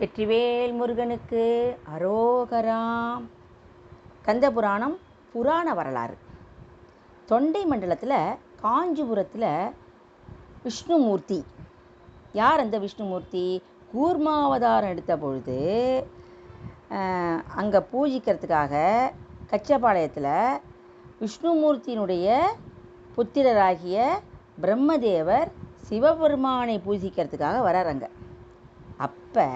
வெற்றிவேல் முருகனுக்கு அரோகராம். கந்த புராணம் புராண வரலாறு. தொண்டை மண்டலத்தில் காஞ்சிபுரத்தில் விஷ்ணுமூர்த்தி. யார் அந்த விஷ்ணுமூர்த்தி? கூர்மாவதாரம் எடுத்த பொழுது அங்கே பூஜிக்கிறதுக்காக கச்சபாளையத்தில் விஷ்ணுமூர்த்தியினுடைய புத்திரராகிய பிரம்மதேவர் சிவபெருமானை பூஜிக்கிறதுக்காக வரார் அங்கே. அப்போ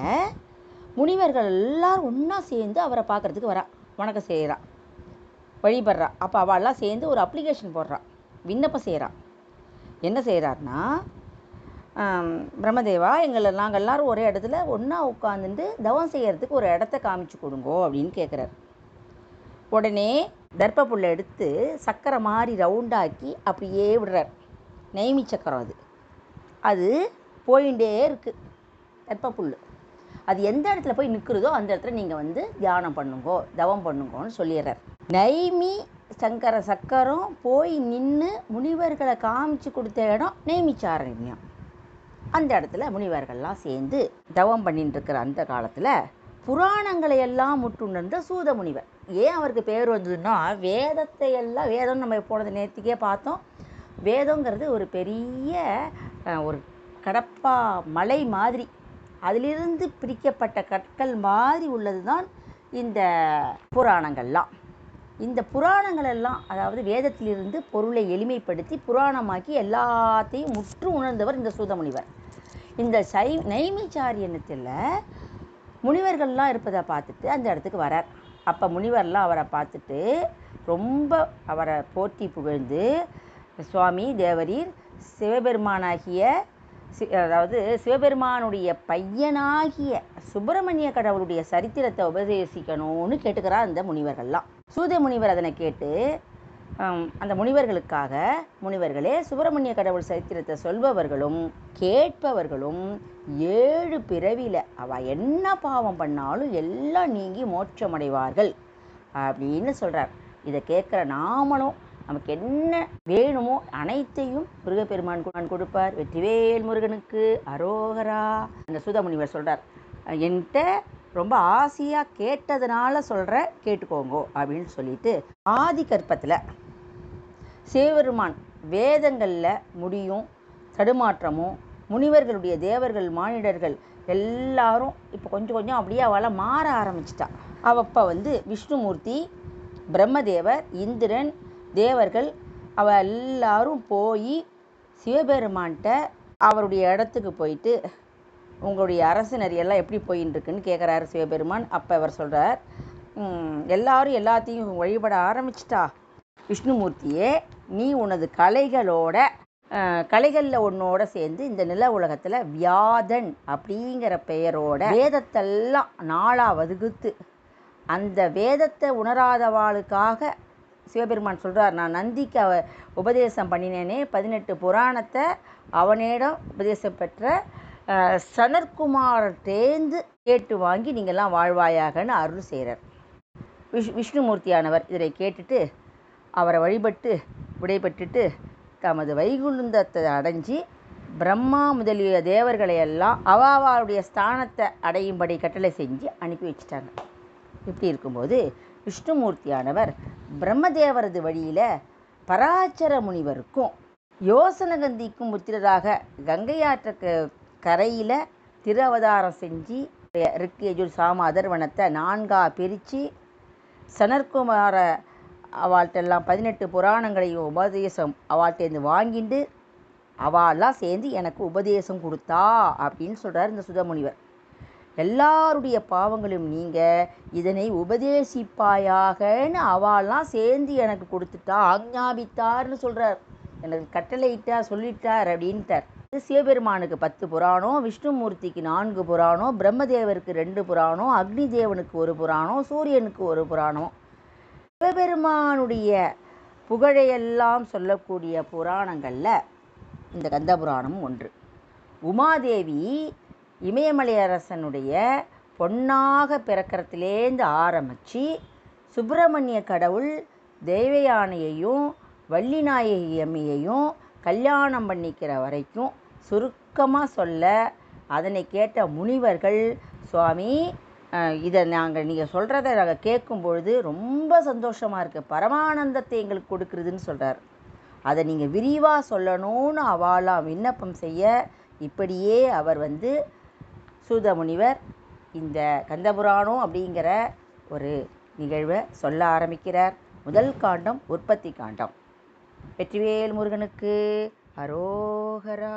முனிவர்கள் எல்லாரும் ஒன்றா சேர்ந்து அவரை பார்க்கறதுக்கு வரா வணக்கம் செய்கிறா வழிபடுறா. அப்போ அவள்லாம் சேர்ந்து ஒரு அப்ளிகேஷன் போடுறா விண்ணப்பம் செய்கிறா என்ன செய்கிறாருன்னா பிரம்மதேவா எங்களை நாங்கள் எல்லாரும் ஒரே இடத்துல ஒன்றா உட்காந்துட்டு தவம் செய்கிறதுக்கு ஒரு இடத்த காமிச்சு கொடுங்கோ அப்படின்னு கேட்குறாரு உடனே தர்ப்பப்புல்லை எடுத்து சக்கரை மாதிரி ரவுண்டாக்கி அப்படியே விடுறார். நெய்மி சக்கரம் அது. அது போயிட்டே இருக்குது கற்பப்புல் அது எந்த இடத்துல போய் நிற்கிறதோ அந்த இடத்துல நீங்கள் வந்து தியானம் பண்ணுங்கோ தவம் பண்ணுங்கோன்னு சொல்லிடுறார். நைமி சங்கர சக்கரம் போய் நின்று முனிவர்களை காமிச்சு கொடுத்த இடம் நெய்மிச்சாரண்யம் அந்த இடத்துல முனிவர்கள்லாம் சேர்ந்து தவம் பண்ணிட்டு இருக்கிற அந்த காலத்தில் புராணங்களை எல்லாம் முட்டுணர்ந்த சூத முனிவர். ஏன் அவருக்கு பேர் வந்ததுன்னா வேதத்தை எல்லாம் வேதம் நம்ம போனது நேற்றுக்கே பார்த்தோம். வேதங்கிறது ஒரு பெரிய ஒரு கடப்பா மலை மாதிரி அதிலிருந்து பிரிக்கப்பட்ட கற்கள் மாதிரி உள்ளது தான் இந்த புராணங்கள்லாம். இந்த புராணங்கள் எல்லாம் அதாவது வேதத்திலிருந்து பொருளை எளிமைப்படுத்தி புராணமாக்கி எல்லாத்தையும் முற்று உணர்ந்தவர் இந்த சூதமுனிவர் இந்த சை நைமிச்சாரியனத்தில் முனிவர்கள்லாம் இருப்பதை பார்த்துட்டு அந்த இடத்துக்கு வரார். அப்போ முனிவர்லாம் அவரை பார்த்துட்டு ரொம்ப அவரை போற்றி புகழ்ந்து சுவாமி தேவரீர் சிவபெருமானாகிய அதாவது சிவபெருமானுடைய பையனாகிய சுப்பிரமணிய கடவுளுடைய சரித்திரத்தை உபதேசிக்கணும்னு கேட்டுக்கிறார் அந்த முனிவர்கள்லாம். சூத முனிவர் அதனை கேட்டு அந்த முனிவர்களுக்காக முனிவர்களே சுப்பிரமணிய கடவுள் சரித்திரத்தை சொல்பவர்களும் கேட்பவர்களும் ஏழு பிறவியில் அவ என்ன பாவம் பண்ணாலும் எல்லாம் நீங்கி மோட்சமடைவார்கள் அப்படின்னு சொல்கிறார் இதை கேட்குற நாமளும் நமக்கு என்ன வேணுமோ அனைத்தையும் முருகப்பெருமான் கொடுப்பார். வெற்றிவேல் முருகனுக்கு அரோகரா. அந்த சுதமுனிவர் சொல்கிறார் என்கிட்ட ரொம்ப ஆசையாக கேட்டதுனால சொல்கிற கேட்டுக்கோங்கோ அப்படின்னு சொல்லிட்டு ஆதி கற்பத்தில் சிவபெருமான் வேதங்களில் முடியும் தடுமாற்றமும் முனிவர்களுடைய தேவர்கள் மானிடர்கள் எல்லாரும் இப்போ கொஞ்சம் கொஞ்சம் அப்படியே அவளை மாற ஆரம்பிச்சிட்டா. அவப்போ வந்து விஷ்ணுமூர்த்தி பிரம்மதேவர் இந்திரன் தேவர்கள் அவ எல்லாரும் போய் சிவபெருமான்கிட்ட அவருடைய இடத்துக்கு போயிட்டு உங்களுடைய அரசு எல்லாம் எப்படி போயின்னுருக்குன்னு கேட்குறாரு சிவபெருமான். அப்போ அவர் சொல்கிறார் எல்லாரும் எல்லாத்தையும் வழிபட ஆரம்பிச்சிட்டா. விஷ்ணுமூர்த்தியே நீ உனது கலைகளோட கலைகளில் ஒன்னோட சேர்ந்து இந்த நில உலகத்தில் வியாதன் அப்படிங்கிற பெயரோட வேதத்தெல்லாம் நாளாக வதுகுத்து அந்த வேதத்தை உணராதவாளுக்காக சிவபெருமான் சொல்கிறார் நான் நந்திக்கு அவ உபதேசம் பண்ணினேனே பதினெட்டு புராணத்தை அவனிடம் உபதேசம் பெற்ற சனற்குமார்டேந்து கேட்டு வாங்கி நீங்கள்லாம் வாழ்வாயாகன்னு அருள் செய்கிறார் விஷ் விஷ்ணுமூர்த்தியானவர் இதனை கேட்டுட்டு அவரை வழிபட்டு விடைபெற்றுட்டு தமது வைகுந்தத்தை அடைஞ்சி பிரம்மா முதலிய தேவர்களை எல்லாம் அவாவாளுடைய ஸ்தானத்தை அடையும்படி கட்டளை செஞ்சு அனுப்பி வச்சிட்டாங்க. இப்படி இருக்கும்போது விஷ்ணுமூர்த்தியானவர் பிரம்மதேவரது வழியில் பராச்சர முனிவருக்கும் யோசனகந்திக்கும் புத்திரராக கங்கையாற்ற கரையில் திரு அவதாரம் செஞ்சு ரிக்கு யஜுர் சாம அதர்வனத்தை நான்காக பிரித்து சனற்குமார அவள்கிட்டெல்லாம் பதினெட்டு புராணங்களையும் உபதேசம் அவள்கிட்டேருந்து வாங்கிட்டு அவள்லாம் சேர்ந்து எனக்கு உபதேசம் கொடுத்தா அப்படின்னு சொல்கிறார் இந்த சுதமுனிவர். எல்லாருடைய பாவங்களும் நீங்க இதனை உபதேசிப்பாயாகன்னு அவள்லாம் சேர்ந்து எனக்கு கொடுத்துட்டா ஆக்ஞாபித்தார்னு சொல்கிறார் எனக்கு கட்டளையிட்டார் சொல்லிட்டார் அப்படின்ட்டார். சிவபெருமானுக்கு பத்து புராணம் விஷ்ணுமூர்த்திக்கு நான்கு புராணம் பிரம்மதேவருக்கு ரெண்டு புராணம் அக்னி தேவனுக்கு ஒரு புராணம் சூரியனுக்கு ஒரு புராணம் சிவபெருமானுடைய புகழையெல்லாம் சொல்லக்கூடிய புராணங்களில் இந்த கந்த புராணமும் ஒன்று. உமாதேவி இமயமலை அரசனுடைய பொன்னாக பிறக்கிறதுலேருந்து ஆரம்பித்து சுப்பிரமணிய கடவுள் தேவயானையையும் வள்ளிநாயகி அம்மையையும் கல்யாணம் பண்ணிக்கிற வரைக்கும் சுருக்கமாக சொல்ல அதனை கேட்ட முனிவர்கள் சுவாமி இதை நாங்கள் நீங்கள் சொல்கிறத நாங்கள் கேட்கும் பொழுது ரொம்ப சந்தோஷமாக இருக்குது பரமானந்தத்தை எங்களுக்கு கொடுக்குறதுன்னு சொல்கிறார் அதை நீங்கள் விரிவாக சொல்லணும்னு அவாளாம் விண்ணப்பம் செய்ய இப்படியே அவர் வந்து சூத முனிவர் இந்த கந்தபுராணம் அப்படிங்கிற ஒரு நிகழ்வை சொல்ல ஆரம்பிக்கிறார். முதல் காண்டம் உற்பத்தி காண்டம். வெற்றிவேல் முருகனுக்கு அரோகரா.